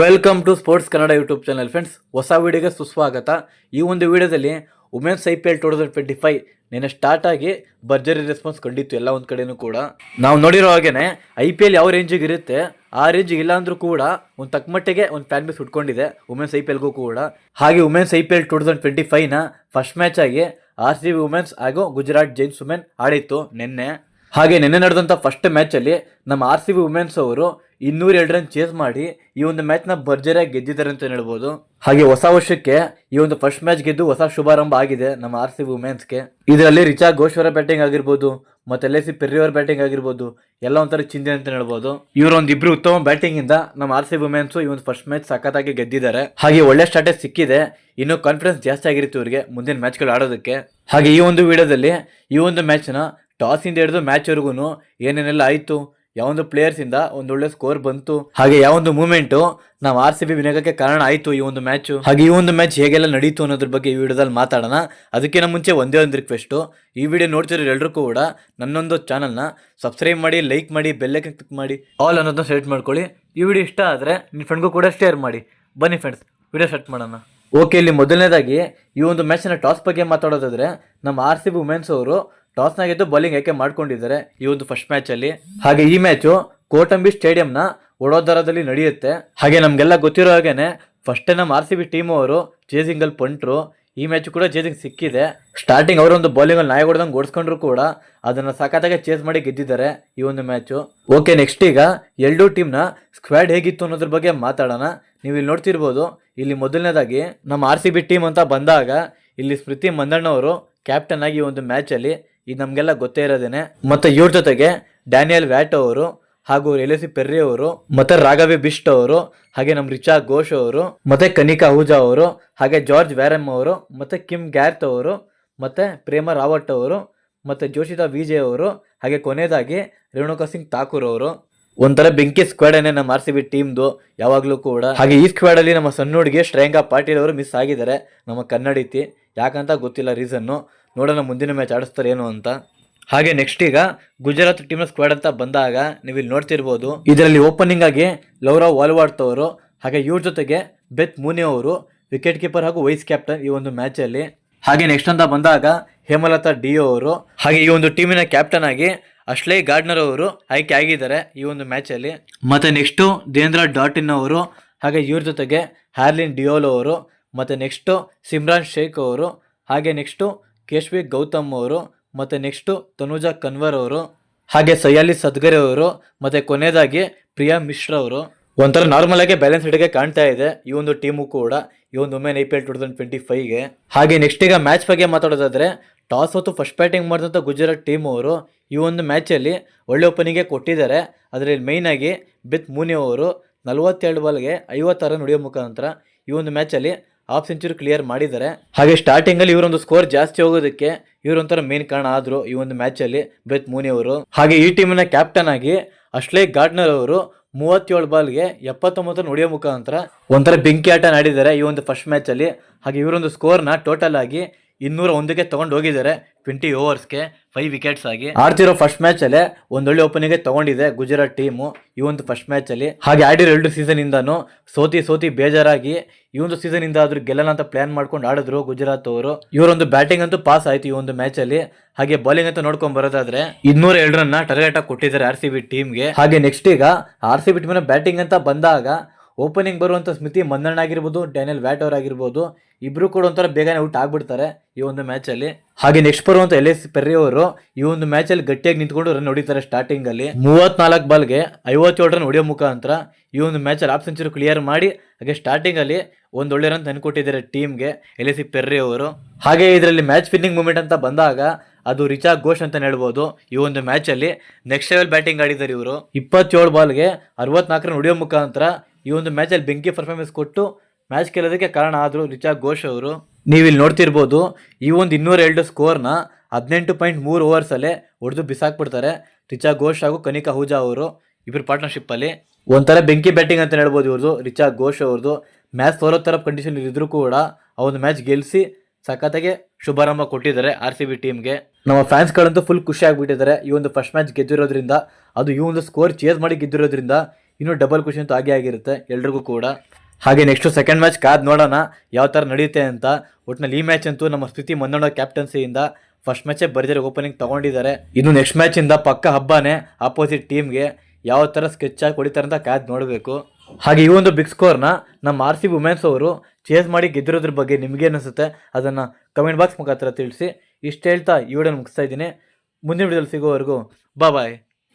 Welcome to sports Kannada YouTube channel friends ಹೊಸ ವಿಡಿಯೋಗೆ ಸುಸ್ವಾಗತ. ಈ ಒಂದು ವಿಡಿಯೋದಲ್ಲಿ women's I P L two thousand twenty five ನಿನ್ನೆ ಸ್ಟಾರ್ಟ್ ಆಗಿ ಭರ್ಜರಿ ರೆಸ್ಪಾನ್ಸ್ ಕಂಡಿತ್ತು ಎಲ್ಲ ಒಂದು ಕಡೆಯೂ ಕೂಡ. ನಾವು ನೋಡಿರೋ ಹಾಗೇನೆ ಐ ಪಿ ಎಲ್ ಯಾವ ರೇಂಜಿಗೆ ಇರುತ್ತೆ, ಆ ರೇಂಜಿಗೆ ಇಲ್ಲ ಅಂದ್ರೂ ಕೂಡ ಒಂದು ತಕ್ಕಮಟ್ಟಿಗೆ ಒಂದು ಫ್ಯಾನ್ ಬೇಸ್ ಉಟ್ಕೊಂಡಿದೆ ವುಮೆನ್ಸ್ ಐ ಪಿ ಎಲ್ಗೂ ಕೂಡ. ಹಾಗೆ women's I P L two thousand twenty ಫೈವ್ನ first match ಆಗಿ ಆರ್ ಸಿ ಬಿ ವುಮೆನ್ಸ್ ಹಾಗೂ ಗುಜರಾತ್ ಜೈನ್ಸ್ ವುಮೆನ್ ಆಡಿತ್ತು ನಿನ್ನೆ. ಹಾಗೆ ನಿನ್ನೆ ನಡೆದಂಥ ಫಸ್ಟ್ ಮ್ಯಾಚಲ್ಲಿ ನಮ್ಮ ಆರ್ ಸಿ ಬಿ ವುಮೆನ್ಸ್ ಅವರು ಇನ್ನೂರ ರನ್ ಚೇಸ್ ಮಾಡಿ ಈ ಒಂದು ಮ್ಯಾಚ್ನ ಭರ್ಜರಿಯಾಗಿ ಗೆದ್ದಿದ್ದಾರೆ ಅಂತ ಹೇಳ್ಬೋದು. ಹಾಗೆ ಹೊಸ ವರ್ಷಕ್ಕೆ ಈ ಒಂದು ಫಸ್ಟ್ ಮ್ಯಾಚ್ ಗೆದ್ದು ಹೊಸ ಶುಭಾರಂಭ ಆಗಿದೆ ನಮ್ಮ ಆರ್ ಸಿ ವುಮೆನ್ಸ್ಗೆ ಇದರಲ್ಲಿ ರಿಚಾ ಘೋಷ್ ಅವರ ಬ್ಯಾಟಿಂಗ್ ಆಗಿರ್ಬೋದು, ಮತ್ತೆ ಎಲ್ ಎಸ್ ಸಿ ಪೆರ್ರಿ ಅವರ ಬ್ಯಾಟಿಂಗ್ ಆಗಿರ್ಬೋದು, ಎಲ್ಲ ಒಂಥರ ಚಿಂದೆ ಅಂತ ಹೇಳ್ಬೋದು. ಇವರೊಂದು ಒಂದು ಇಬ್ರು ಉತ್ತಮ ಬ್ಯಾಟಿಂಗ್ ಇಂದ ನಮ್ಮ ಆರ್ ಸಿ ವುಮೆನ್ಸ್ ಈ ಒಂದು ಫಸ್ಟ್ ಮ್ಯಾಚ್ ಸಖತ್ತಾಗಿ ಗೆದ್ದಿದ್ದಾರೆ. ಹಾಗೆ ಒಳ್ಳೆ ಸ್ಟಾರ್ಟೇಜ್ ಸಿಕ್ಕಿದೆ, ಇನ್ನು ಕಾನ್ಫಿಡೆನ್ಸ್ ಜಾಸ್ತಿ ಆಗಿರುತ್ತೆ ಇವರಿಗೆ ಮುಂದಿನ ಮ್ಯಾಚ್ಗಳು ಆಡೋದಕ್ಕೆ. ಹಾಗೆ ಈ ಒಂದು ವಿಡಿಯೋದಲ್ಲಿ ಈ ಒಂದು ಮ್ಯಾಚ್ನ ಟಾಸ್ ಇಂದ ಹಿಡಿದು ಮ್ಯಾಚ್ವರೆಗೂ ಏನೇನೆಲ್ಲ ಆಯಿತು ಯಾವೊಂದು ಪ್ಲೇಯರ್ಸ್ ಇಂದ ಒಂದು ಒಳ್ಳೆ ಸ್ಕೋರ್ ಬಂತು. ಹಾಗೆ ಯಾವೊಂದು ಮೂಮೆಂಟು ನಾವು ಆರ್ ಸಿ ಬಿ ವಿನಗಕ್ಕೆ ಕಾರಣ ಆಯಿತು ಈ ಒಂದು ಮ್ಯಾಚ್ ಹಾಗೆ ಈ ಒಂದು ಮ್ಯಾಚ್ ಹೇಗೆಲ್ಲ ನಡೀತು ಅನ್ನೋದ್ರ ಬಗ್ಗೆ ಈ ವಿಡಿಯೋದಲ್ಲಿ ಮಾತಾಡೋಣ. ಅದಕ್ಕಿಂತ ಮುಂಚೆ ಒಂದೇ ಒಂದು ರಿಕ್ವೆಸ್ಟು ಈ ವಿಡಿಯೋ ನೋಡ್ತಿರೋ ಎಲ್ಲರಿಗೂ ಕೂಡ ನನ್ನೊಂದು ಚಾನಲ್ನ ಸಬ್ಸ್ಕ್ರೈಬ್ ಮಾಡಿ ಲೈಕ್ ಮಾಡಿ ಬೆಲ್ಲಕ್ಕೆ ಕ್ಲಿಕ್ ಮಾಡಿ ಆಲ್ ಅನ್ನೋದನ್ನ ಸೆಲೆಕ್ಟ್ ಮಾಡ್ಕೊಳ್ಳಿ. ಈ ವಿಡಿಯೋ ಇಷ್ಟ ಆದರೆ ನಿಮ್ಮ ಫ್ರೆಂಡ್ಗೂ ಕೂಡ ಶೇರ್ ಮಾಡಿ. ಬನ್ನಿ ಫ್ರೆಂಡ್ಸ್ ವಿಡಿಯೋ ಸ್ಟಾರ್ಟ್ ಮಾಡೋಣ. ಓಕೆ ಇಲ್ಲಿ ಮೊದಲನೇದಾಗಿ ಈ ಒಂದು ಮ್ಯಾಚಿನ ಟಾಸ್ ಬಗ್ಗೆ ಮಾತಾಡೋದಾದ್ರೆ, ನಮ್ಮ ಆರ್ ಸಿ ಬಿ ವುಮೆನ್ಸ್ ಅವರು ಟಾಸ್ನ ಗೆದ್ದು ಬೌಲಿಂಗ್ ಆಯ್ಕೆ ಮಾಡ್ಕೊಂಡಿದ್ದಾರೆ ಈ ಒಂದು ಫಸ್ಟ್ ಮ್ಯಾಚ್ ಅಲ್ಲಿ? ಹಾಗೆ ಈ ಮ್ಯಾಚು ಕೋಟಂಬಿ ಸ್ಟೇಡಿಯಂನ ವಡೋದರದಲ್ಲಿ ನಡೆಯುತ್ತೆ. ಹಾಗೆ ನಮಗೆಲ್ಲ ಗೊತ್ತಿರೋ ಹಾಗೇನೆ ಫಸ್ಟ್ ನಮ್ಮ ಆರ್ ಸಿ ಬಿ ಟೀಮ್ ಅವರು ಚೇಸಿಂಗಲ್ಲಿ ಪಂಟ್ರು. ಈ ಮ್ಯಾಚ್ ಕೂಡ ಚೇಸಿಂಗ್ ಸಿಕ್ಕಿದೆ. ಸ್ಟಾರ್ಟಿಂಗ್ ಅವರೊಂದು ಬೌಲಿಂಗಲ್ಲಿ ನಾಯಿ ಹೊಡೆದಂಗೆ ಓಡಿಸ್ಕೊಂಡ್ರು ಕೂಡ ಅದನ್ನು ಸಖತ್ತಾಗಿ ಚೇಸ್ ಮಾಡಿ ಗೆದ್ದಿದ್ದಾರೆ ಈ ಒಂದು ಮ್ಯಾಚು. ಓಕೆ ನೆಕ್ಸ್ಟ್ ಈಗ ಎರಡೂ ಟೀಮ್ನ ಸ್ಕ್ವಾಡ್ ಹೇಗಿತ್ತು ಅನ್ನೋದ್ರ ಬಗ್ಗೆ ಮಾತಾಡೋಣ. ನೀವು ಇಲ್ಲಿ ನೋಡ್ತಿರ್ಬೋದು, ಇಲ್ಲಿ ಮೊದಲನೇದಾಗಿ ನಮ್ಮ ಆರ್ ಸಿ ಬಿ ಟೀಮ್ ಅಂತ ಬಂದಾಗ ಇಲ್ಲಿ ಸ್ಮೃತಿ ಮಂದಣ್ಣವರು ಕ್ಯಾಪ್ಟನ್ ಆಗಿ ಈ ಒಂದು ಮ್ಯಾಚಲ್ಲಿ ಇದು ನಮಗೆಲ್ಲ ಗೊತ್ತೇ ಇರೋದೇನೆ. ಮತ್ತೆ ಇವ್ರ ಜೊತೆಗೆ ಡ್ಯಾನಿಯಲ್ ವ್ಯಾಟ್ ಅವರು ಹಾಗೂ ಎಲೆಸಿ ಪೆರ್ರಿ ಅವರು, ಮತ್ತೆ ರಾಘವಿ ಬಿಸ್ಟ್ ಅವರು, ಹಾಗೆ ನಮ್ಮ ರಿಚಾ ಘೋಷ್ ಅವರು, ಮತ್ತೆ ಕನಿಕಾ ಹೂಜಾ ಅವರು, ಹಾಗೆ ಜಾರ್ಜ್ ವ್ಯಾರಮ್ ಅವರು, ಮತ್ತೆ ಕಿಮ್ ಗ್ಯಾರ್ತ್ ಅವರು, ಮತ್ತೆ ಪ್ರೇಮ ರಾವಟ್ ಅವರು, ಮತ್ತೆ ಜೋಶಿತಾ ವಿಜಯ್ ಅವರು, ಹಾಗೆ ಕೊನೆಯದಾಗಿ ರೇಣುಕಾ ಸಿಂಗ್ ಠಾಕೂರ್ ಅವರು. ಒಂಥರ ಬೆಂಕಿ ಸ್ಕ್ವಾಡ್ ಏನೇ ನಮ್ಮ ಆರ್ ಸಿ ಬಿ ಟೀಮ್ದು ಯಾವಾಗಲೂ ಕೂಡ. ಹಾಗೆ ಈ ಸ್ಕ್ವಾಡ್ ಅಲ್ಲಿ ನಮ್ಮ ಸಣ್ಣ ಹುಡುಗಿ ಶ್ರೇಯಾಂಕಾ ಪಾಟೀಲ್ ಅವರು ಮಿಸ್ ಆಗಿದ್ದಾರೆ, ನಮ್ಮ ಕನ್ನಡಿತಿ ಯಾಕಂತ ಗೊತ್ತಿಲ್ಲ ರೀಸನ್ನು ನೋಡೋಣ ಮುಂದಿನ ಮ್ಯಾಚ್ ಆಡಿಸ್ತಾರೆ ಏನು ಅಂತ. ಹಾಗೆ ನೆಕ್ಸ್ಟ್ ಈಗ ಗುಜರಾತ್ ಟೀಮ್ ಸ್ಕ್ವಾಡ್ ಅಂತ ಬಂದಾಗ ನೀವು ಇಲ್ಲಿ ನೋಡ್ತಿರ್ಬೋದು, ಇದರಲ್ಲಿ ಓಪನಿಂಗ್ ಆಗಿ ಲೌರವ್ ವಾಲ್ವಾರ್ತ್ ಅವರು ಹಾಗೆ ಇವ್ರ ಜೊತೆಗೆ ಬೆತ್ ಮೂನಿ ಅವರು ವಿಕೆಟ್ ಕೀಪರ್ ಹಾಗೂ ವೈಸ್ ಕ್ಯಾಪ್ಟನ್ ಈ ಒಂದು ಮ್ಯಾಚಲ್ಲಿ ಹಾಗೆ ನೆಕ್ಸ್ಟ್ ಅಂತ ಬಂದಾಗ ಹೇಮಲತಾ ಡಿ ಅವರು ಹಾಗೆ ಈ ಒಂದು ಟೀಮಿನ ಕ್ಯಾಪ್ಟನ್ ಆಗಿ ಅಶ್ಲೈ ಗಾರ್ಡ್ನರ್ ಅವರು ಆಯ್ಕೆ ಆಗಿದ್ದಾರೆ ಈ ಒಂದು ಮ್ಯಾಚಲ್ಲಿ ಮತ್ತೆ ನೆಕ್ಸ್ಟು ದೇಂದ್ರ ಡಾಟಿನ್ ಅವರು ಹಾಗೆ ಇವ್ರ ಜೊತೆಗೆ ಹ್ಯಾರ್ಲಿನ್ ಡಿಯೋಲ್ ಅವರು, ಮತ್ತೆ ನೆಕ್ಸ್ಟು ಸಿಮ್ರಾನ್ ಶೇಖ್ ಅವರು, ಹಾಗೆ ನೆಕ್ಸ್ಟು ಕೇಶ್ವಿ ಗೌತಮ್ ಅವರು ಮತ್ತು ನೆಕ್ಸ್ಟು ತನುಜಾ ಕನ್ವರ್ ಅವರು, ಹಾಗೆ ಸಯಾಲಿ ಸದ್ಗರೆ ಅವರು, ಮತ್ತು ಕೊನೆಯದಾಗಿ ಪ್ರಿಯಾ ಮಿಶ್ರಾ ಅವರು. ಒಂಥರ ನಾರ್ಮಲ್ ಆಗಿ ಬ್ಯಾಲೆನ್ಸ್ ಹಿಡಿಗೆ ಕಾಣ್ತಾ ಇದೆ ಈ ಒಂದು ಟೀಮು ಕೂಡ, ಈ ಒಂದು women I P L two thousand twenty ಫೈವ್ಗೆ ಹಾಗೆ ನೆಕ್ಸ್ಟ್ ಈಗ ಮ್ಯಾಚ್ ಬಗ್ಗೆ ಮಾತಾಡೋದಾದ್ರೆ, ಟಾಸ್ ಹೊತ್ತು ಫಸ್ಟ್ ಬ್ಯಾಟಿಂಗ್ ಮಾಡಿದಂಥ ಗುಜರಾತ್ ಟೀಮ್ ಅವರು ಈ ಒಂದು ಮ್ಯಾಚಲ್ಲಿ ಒಳ್ಳೆ ಓಪನಿಂಗ್ಗೆ ಕೊಟ್ಟಿದ್ದಾರೆ. ಅದರಲ್ಲಿ ಆಗಿ ಬಿತ್ ಮೂನಿ ಅವರು ನಲವತ್ತೆರಡು ಬಾಲ್ಗೆ ಐವತ್ತಾರು ನುಡಿಯೋ ಮುಖಾಂತರ ಈ ಒಂದು ಮ್ಯಾಚಲ್ಲಿ ಹಾಫ್ ಸೆಂಚುರಿ ಕ್ಲಿಯರ್ ಮಾಡಿದ್ದಾರೆ. ಹಾಗೆ ಸ್ಟಾರ್ಟಿಂಗಲ್ಲಿ ಇವರೊಂದು ಸ್ಕೋರ್ ಜಾಸ್ತಿ ಹೋಗೋದಕ್ಕೆ ಇವರೊಂಥರ ಮೇನ್ ಕಾರಣ ಆದರು ಈ ಒಂದು ಮ್ಯಾಚಲ್ಲಿ ಬ್ರೆತ್ ಮೂನಿ ಅವರು. ಹಾಗೆ ಈ ಟೀಮಿನ ಕ್ಯಾಪ್ಟನ್ ಆಗಿ ಅಶ್ಲೇ ಗಾರ್ಡ್ನರ್ ಅವರು ಮೂವತ್ತೇಳು ಬಾಲ್ಗೆ ಎಪ್ಪತ್ತೊಂಬತ್ತು ರನ್ ಹೊಡೆಯೋ ಮುಖಾಂತರ ಒಂಥರ ಬೆಂಕಿ ಆಟ ಆಡಿದ್ದಾರೆ ಈ ಒಂದು ಫಸ್ಟ್ ಮ್ಯಾಚಲ್ಲಿ ಹಾಗೆ ಇವರೊಂದು ಸ್ಕೋರ್ನ ಟೋಟಲ್ ಆಗಿ ಇನ್ನೂರ ಒಂದಕ್ಕೆ ತಗೊಂಡು ಹೋಗಿದ್ದಾರೆ. ಟ್ವೆಂಟಿ ಓವರ್ಸ್ಗೆ ಫೈವ್ ವಿಕೆಟ್ಸ್ ಆಗಿ. ಆಡ್ತಿರೋ ಫಸ್ಟ್ ಮ್ಯಾಚ್ ಅಲ್ಲೇ ಒಂದೊಳ್ಳೆ ಓಪನಿಂಗ್ ತಗೊಂಡಿದೆ ಗುಜರಾತ್ ಟೀಮು ಈ ಒಂದು ಫಸ್ಟ್ ಮ್ಯಾಚ್ ಅಲ್ಲಿ. ಹಾಗೆ ಆಡಿರೋ ಎರಡು ಸೀಸನ್ ಇಂದಾನು ಸೋತಿ ಸೋತಿ ಬೇಜಾರಾಗಿ ಈ ಒಂದು ಸೀಸನ್ ಇಂದ ಆದ್ರೂ ಗೆಲ್ಲಲ್ಲ ಅಂತ ಪ್ಲಾನ್ ಮಾಡ್ಕೊಂಡು ಆಡಿದ್ರು ಗುಜರಾತ್ ಅವರು. ಇವರೊಂದು ಬ್ಯಾಟಿಂಗ್ ಅಂತೂ ಪಾಸ್ ಆಯ್ತು ಈ ಒಂದು ಮ್ಯಾಚ್ ಅಲ್ಲಿ. ಹಾಗೆ ಬೌಲಿಂಗ್ ಅಂತ ನೋಡ್ಕೊಂಡ್ ಬರೋದಾದ್ರೆ ಇನ್ನೂರ ಎರಡು ರನ್ನ ಟಾರ್ಗೆಟ್ ಆಗಿ ಕೊಟ್ಟಿದ್ದಾರೆ ಆರ್ ಸಿ ಬಿ ಟೀಮ್ಗೆ ಹಾಗೆ ನೆಕ್ಸ್ಟ್ ಈಗ ಆರ್ ಸಿ ಬಿ ಟೀಮಿನ ಬ್ಯಾಟಿಂಗ್ ಅಂತ ಬಂದಾಗ ಓಪನಿಂಗ್ ಬರುವಂಥ ಸ್ಮಿತಿ ಮಂದಣ್ಣ ಆಗಿರ್ಬೋದು ಡ್ಯಾನಿಯಲ್ ವ್ಯಾಟ್ ಅವ್ರು ಆಗಿರ್ಬೋದು ಇಬ್ರು ಕೂಡ ಒಂಥರ ಬೇಗನೆ ಔಟ್ ಆಗಿಬಿಡ್ತಾರೆ ಈ ಒಂದು ಮ್ಯಾಚಲ್ಲಿ ಹಾಗೆ ನೆಕ್ಸ್ಟ್ ಬರುವಂಥ ಎಲ್ ಎಸ್ ಪೆರ್ರಿ ಅವರು ಈ ಒಂದು ಮ್ಯಾಚಲ್ಲಿ ಗಟ್ಟಿಯಾಗಿ ನಿಂತ್ಕೊಂಡು ರನ್ ಹೊಡಿತಾರೆ ಸ್ಟಾರ್ಟಿಂಗಲ್ಲಿ ಮೂವತ್ನಾಲ್ಕು ಬಾಲ್ಗೆ ಐವತ್ತೇಳು ರನ್ ಹೊಡೆಯೋ ಮುಖಾಂತರ ಈ ಒಂದು ಮ್ಯಾಚಲ್ಲಿ ಆಫ್ ಸೆಂಚುರಿ ಕ್ಲಿಯರ್ ಮಾಡಿ, ಹಾಗೆ ಸ್ಟಾರ್ಟಿಂಗಲ್ಲಿ ಒಂದು ಒಳ್ಳೆ ರನ್ ತಂದುಕೊಟ್ಟಿದ್ದಾರೆ ಟೀಮ್ಗೆ ಎಲ್ ಎಸ್ ಪೆರ್ರಿ ಅವರು. ಹಾಗೆ ಇದರಲ್ಲಿ ಮ್ಯಾಚ್ ಫಿನ್ನಿಂಗ್ ಮೂಮೆಂಟ್ ಅಂತ ಬಂದಾಗ ಅದು ರಿಚಾ ಘೋಷ್ ಅಂತ ಹೇಳ್ಬೋದು ಈ ಒಂದು ಮ್ಯಾಚಲ್ಲಿ ನೆಕ್ಸ್ಟ್ ಲೆವೆಲ್ ಬ್ಯಾಟಿಂಗ್ ಆಡಿದ್ದಾರೆ ಇವರು. ಇಪ್ಪತ್ತೇಳು ಬಾಲ್ಗೆ ಅರವತ್ನಾಲ್ಕು ರನ್ ಹೊಡೆಯೋ ಮುಖಾಂತರ ಈ ಒಂದು ಮ್ಯಾಚಲ್ಲಿ ಬೆಂಕಿ ಪರ್ಫಾರ್ಮೆನ್ಸ್ ಕೊಟ್ಟು ಮ್ಯಾಚ್ ಗೆಲ್ಲೋದಕ್ಕೆ ಕಾರಣ ಆದರು ರಿಚಾ ಘೋಷ್ ಅವರು ನೀವು ಇಲ್ಲಿ ನೋಡ್ತಿರ್ಬೋದು, ಈ ಒಂದು ಇನ್ನೂರ ಎರಡು ಸ್ಕೋರ್ನ ಹದಿನೆಂಟು ಪಾಯಿಂಟ್ ಮೂರು ಓವರ್ಸಲ್ಲೇ ಹೊಡೆದು ಬಿಸಾಕ್ಬಿಡ್ತಾರೆ ರಿಚಾ ಘೋಷ್ ಹಾಗೂ ಕನಿಕಾ ಹೂಜಾ ಅವರು ಇಬ್ಬರು ಪಾರ್ಟ್ನರ್ಶಿಪ್ಪಲ್ಲಿ ಒಂಥರ ಬೆಂಕಿ ಬ್ಯಾಟಿಂಗ್ ಅಂತ ಹೇಳ್ಬೋದು ಇವ್ರದ್ದು, ರಿಚಾ ಘೋಷ್ ಅವ್ರದ್ದು. ಮ್ಯಾಚ್ ಸೋಲೋ ಥರ ಕಂಡೀಷನ್ ಇದ್ದರೂ ಕೂಡ ಆ ಮ್ಯಾಚ್ ಗೆಲ್ಲಿಸಿ ಸಖತ್ತಾಗೆ ಶುಭಾರಂಭ ಕೊಟ್ಟಿದ್ದಾರೆ ಆರ್ ಸಿ ಬಿ ಟೀಮ್ಗೆ ನಮ್ಮ ಫ್ಯಾನ್ಸ್ಗಳಂತೂ ಫುಲ್ ಖುಷಿ ಆಗಿಬಿಟ್ಟಿದ್ದಾರೆ. ಈ ಒಂದು ಫಸ್ಟ್ ಮ್ಯಾಚ್ ಗೆದ್ದಿರೋದ್ರಿಂದ, ಅದು ಈ ಒಂದು ಸ್ಕೋರ್ ಚೇಸ್ ಮಾಡಿ ಗೆದ್ದಿರೋದ್ರಿಂದ ಇನ್ನೂ ಡಬಲ್ ಖುಷಿ ಅಂತೂ ಆಗೇ ಆಗಿರುತ್ತೆ ಎಲ್ರಿಗೂ ಕೂಡ. ಹಾಗೆ ನೆಕ್ಸ್ಟು ಸೆಕೆಂಡ್ ಮ್ಯಾಚ್ ಕಾದ್ ನೋಡೋಣ ಯಾವ ಥರ ನಡೆಯುತ್ತೆ ಅಂತ. ಒಟ್ಟಿನಲ್ಲಿ ಈ ಮ್ಯಾಚ್ ಅಂತೂ ನಮ್ಮ ಸ್ಥಿತಿ ಮಂದಣ್ಣ ಕ್ಯಾಪ್ಟನ್ಸಿಯಿಂದ ಫಸ್ಟ್ ಮ್ಯಾಚೇ ಭರ್ಜರಿ ಓಪನಿಂಗ್ ತಗೊಂಡಿದ್ದಾರೆ. ಇನ್ನು ನೆಕ್ಸ್ಟ್ ಮ್ಯಾಚಿಂದ ಪಕ್ಕ ಹಬ್ಬನೇ ಆಪೋಸಿಟ್ ಟೀಮ್ಗೆ ಯಾವ ಥರ ಸ್ಕೆಚ್ ಆಗಿ ಹೊಡಿತಾರೆ ಅಂತ ಕಾದ್ ನೋಡಬೇಕು. ಹಾಗೆ ಈ ಒಂದು ಬಿಗ್ ಸ್ಕೋರ್ನ ನಮ್ಮ ಆರ್ ಸಿ ವುಮೆನ್ಸ್ ಅವರು ಚೇಸ್ ಮಾಡಿ ಗೆದ್ದಿರೋದ್ರ ಬಗ್ಗೆ ನಿಮಗೆ ಅನಿಸುತ್ತೆ? ಅದನ್ನು ಕಮೆಂಟ್ ಬಾಕ್ಸ್ ಮುಖಾಂತರ ತಿಳಿಸಿ. ಇಷ್ಟು ಹೇಳ್ತಾ ಈ ವಿಡಿಯೋನ ಮುಗಿಸ್ತಾ ಇದ್ದೀನಿ. ಮುಂದಿನ ವಿಡಿಯೋದಲ್ಲಿ ಸಿಗೋವರೆಗೂ ಬಾಯ್